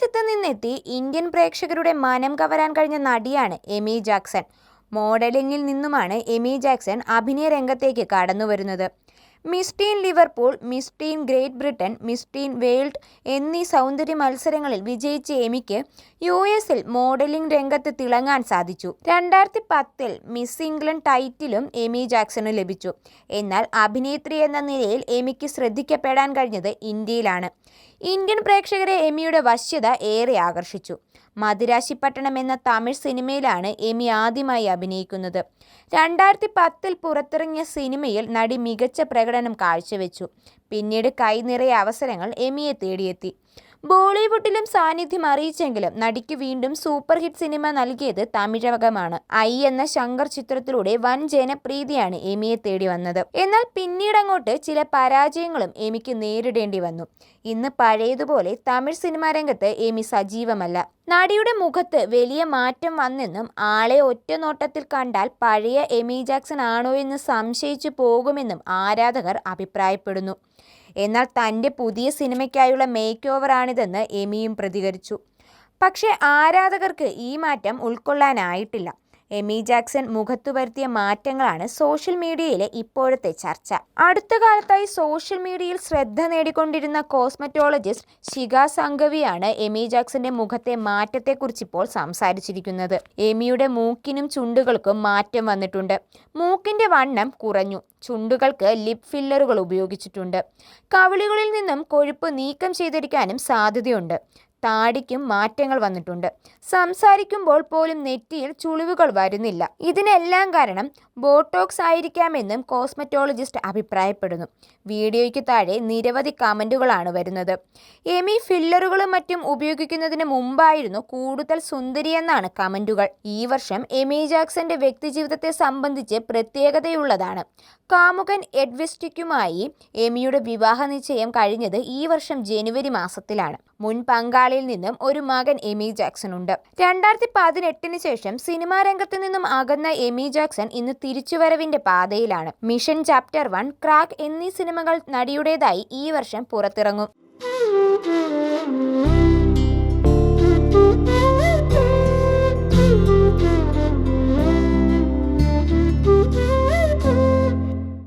വിദേശത്ത് നിന്നെത്തി ഇന്ത്യൻ പ്രേക്ഷകരുടെ മനം കവരാൻ കഴിഞ്ഞ നടിയാണ് എമി ജാക്സൺ. മോഡലിംഗിൽ നിന്നുമാണ് എമി ജാക്സൺ അഭിനയ രംഗത്തേക്ക് കടന്നുവരുന്നത്. Miss Teen Liverpool Miss Teen Great Britain Miss Teen World എന്നീ സൗന്ദര്യ മത്സരങ്ങളിൽ വിജയിച്ച എമിക്ക് യു എസിൽ മോഡലിംഗ് രംഗത്ത് തിളങ്ങാൻ സാധിച്ചു. രണ്ടായിരത്തി പത്തിൽ മിസ് ഇംഗ്ലണ്ട് ടൈറ്റിലും എമി ജാക്സന് ലഭിച്ചു. എന്നാൽ അഭിനേത്രി എന്ന നിലയിൽ എമിക്ക് ശ്രദ്ധിക്കപ്പെടാൻ കഴിഞ്ഞത് ഇന്ത്യയിലാണ്. ഇന്ത്യൻ പ്രേക്ഷകരെ എമിയുടെ വശ്യത ഏറെ ആകർഷിച്ചു. മദിരാശിപ്പട്ടണം എന്ന തമിഴ് സിനിമയിലാണ് എമി ആദ്യമായി അഭിനയിക്കുന്നത്. രണ്ടായിരത്തി പത്തിൽ പുറത്തിറങ്ങിയ സിനിമയിൽ നടി മികച്ച പ്രകടനം കാഴ്ചവെച്ചു. പിന്നീട് കൈനിറയെ അവസരങ്ങൾ എമിയെ തേടിയെത്തി. ബോളിവുഡിലും സാന്നിധ്യം അറിയിച്ചെങ്കിലും നടിക്ക് വീണ്ടും സൂപ്പർ ഹിറ്റ് സിനിമ നൽകിയത് തമിഴകമാണ്. ഐ എന്ന ശങ്കർ ചിത്രത്തിലൂടെ വൻ ജനപ്രീതിയാണ് എമിയെ തേടി വന്നത്. എന്നാൽ പിന്നീടങ്ങോട്ട് ചില പരാജയങ്ങളും എമിക്ക് നേരിടേണ്ടി വന്നു. ഇന്ന് പഴയതുപോലെ തമിഴ് സിനിമാ രംഗത്ത് എമി സജീവമല്ല. നടിയുടെ മുഖത്ത് വലിയ മാറ്റം വന്നെന്നും ആളെ ഒറ്റ നോട്ടത്തിൽ കണ്ടാൽ പഴയ എമി ജാക്സൺ ആണോ എന്ന് സംശയിച്ചു പോകുമെന്നും ആരാധകർ അഭിപ്രായപ്പെടുന്നു. എന്നാൽ തന്റെ പുതിയ സിനിമയ്ക്കായുള്ള മേക്ക് ഓവറാണിതെന്ന് എമിയും പ്രതികരിച്ചു. പക്ഷേ ആരാധകർക്ക് ഈ മാറ്റം ഉൾക്കൊള്ളാനായിട്ടില്ല. എമി ജാക്സൺ മുഖത്തു വരുത്തിയ മാറ്റങ്ങളാണ് സോഷ്യൽ മീഡിയയിലെ ഇപ്പോഴത്തെ ചർച്ച. അടുത്ത കാലത്തായി സോഷ്യൽ മീഡിയയിൽ ശ്രദ്ധ നേടിക്കൊണ്ടിരുന്ന കോസ്മറ്റോളജിസ്റ്റ് ശിഖ സംഘവിയാണ് എമി ജാക്സന്റെ മുഖത്തെ മാറ്റത്തെക്കുറിച്ച് ഇപ്പോൾ സംസാരിച്ചിരിക്കുന്നത്. എമിയുടെ മൂക്കിനും ചുണ്ടുകൾക്കും മാറ്റം വന്നിട്ടുണ്ട്. മൂക്കിന്റെ വണ്ണം കുറഞ്ഞു. ചുണ്ടുകൾക്ക് ലിപ് ഫില്ലറുകൾ ഉപയോഗിച്ചിട്ടുണ്ട്. കവിളുകളിൽ നിന്നും കൊഴുപ്പ് നീക്കം ചെയ്തിരിക്കാനും സാധ്യതയുണ്ട്. താടിക്കും മാറ്റങ്ങൾ വന്നിട്ടുണ്ട്. സംസാരിക്കുമ്പോൾ പോലും നെറ്റിയിൽ ചുളിവുകൾ വരുന്നില്ല. ഇതിനെല്ലാം കാരണം ബോട്ടോക്സ് ആയിരിക്കാമെന്നും കോസ്മെറ്റോളജിസ്റ്റ് അഭിപ്രായപ്പെടുന്നു. വീഡിയോയ്ക്ക് താഴെ നിരവധി കമന്റുകളാണ് വരുന്നത്. എമി ഫില്ലറുകളും മറ്റും ഉപയോഗിക്കുന്നതിന് മുമ്പായിരുന്നു കൂടുതൽ സുന്ദരിയെന്നാണ് കമന്റുകൾ. ഈ വർഷം എമി ജാക്സന്റെ വ്യക്തിജീവിതത്തെ സംബന്ധിച്ച് പ്രത്യേകതയുള്ളതാണ്. കാമുകൻ എഡ്വിസ്റ്റിക്കുമായി എമിയുടെ വിവാഹ നിശ്ചയം കഴിഞ്ഞത് ഈ വർഷം ജനുവരി മാസത്തിലാണ്. മുൻ പങ്കാളിയിൽ നിന്നും ഒരു മകൻ എമി ജാക്സൺ ഉണ്ട് രണ്ടായിരത്തി പതിനെട്ടിന് ശേഷം സിനിമാ രംഗത്ത് നിന്നും അകന്ന എമി ജാക്സൺ ഇന്ന് തിരിച്ചുവരവിന്റെ പാതയിലാണ്. മിഷൻ ചാപ്റ്റർ വൺ ക്രാക്ക് എന്നീ സിനിമകൾ നടിയുടേതായി ഈ വർഷം പുറത്തിറങ്ങും.